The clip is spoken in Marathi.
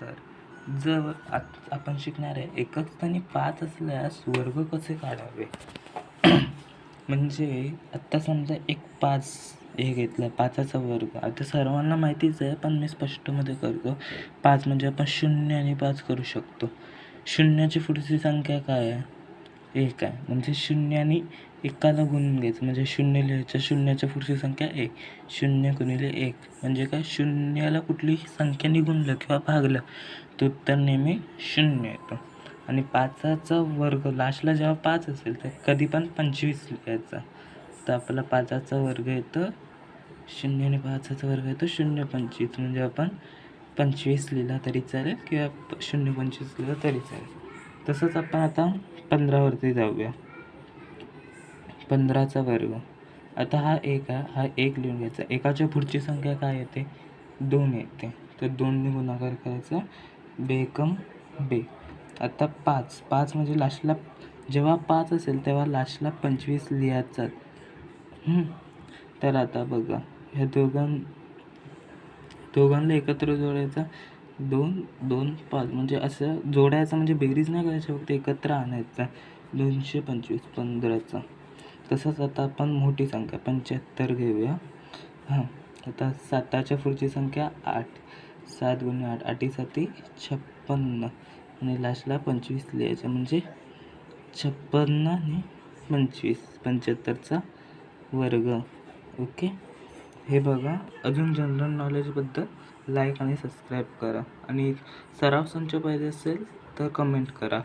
सर जर आत आपण शिकणार आहे एकक स्थानी पाच असल्यास वर्ग कसे काढावे? म्हणजे आत्ता समजा एक पाच हे घेतलं पाचाचा वर्ग. आता सर्वांना माहितीच आहे पण मी स्पष्टमध्ये करतो. पाच म्हणजे आपण शून्य आणि पाच करू शकतो. शून्याची पुढची संख्या काय आहे? एक आहे. म्हणजे शून्य आणि एकाला गुणून घ्यायचं. म्हणजे शून्य लिहायचं शून्याच्या पुढची संख्या एक. शून्य गुणिले एक. म्हणजे काय? शून्याला कुठलीही संख्याने गुणलं किंवा भागलं तर उत्तर नेहमी शून्य येतो. आणि पाचाचा वर्ग लास्टला जेव्हा पाच असेल तर कधी पण पंचवीस लिहायचा. तर आपला पाचाचा वर्ग येतं शून्य आणि पाचाचा वर्ग येतो शून्य पंचवीस. म्हणजे आपण पंचवीस लिहिला तरी चालेल किंवा शून्य पंचवीस लिहिलं तरी चालेल. तसंच आपण आता पंधरावरती जाऊया. पंधराचा वर्ग. आता हा एक आहे हा एक लिहून घ्यायचा. एकाच्या पुढची संख्या काय येते? दोन येते. तर दोनने गुणाकार करायचा. बेकम बे. आता पाच. पाच म्हणजे लास्टला जेव्हा पाच असेल तेव्हा लास्टला पंचवीस लिहायचा तर आता बघा ह्या दोघां दोघांना एकत्र जोडायचा. दोन दोन पाच. म्हणजे असं जोडायचं म्हणजे बेरीज नाही करायची फक्त एकत्र आणायचा. दोनशे पंचवीस पंधराचा. तसंच आता आपण मोठी संख्या पंच्याहत्तर घेऊया. हां. आता साताच्या पुढची संख्या आठ. सात गुणे आठ आठी साती छप्पन्न. आणि लास्टला पंचवीस लिहायचं म्हणजे छप्पन्न आणि पंचवीस. पंच्याहत्तरचा वर्ग. ओके? हे बघा. अजून जनरल नॉलेजबद्दल लाईक आणि सबस्क्राईब करा. आणि सराव संच पाहिजे असेल तर कमेंट करा.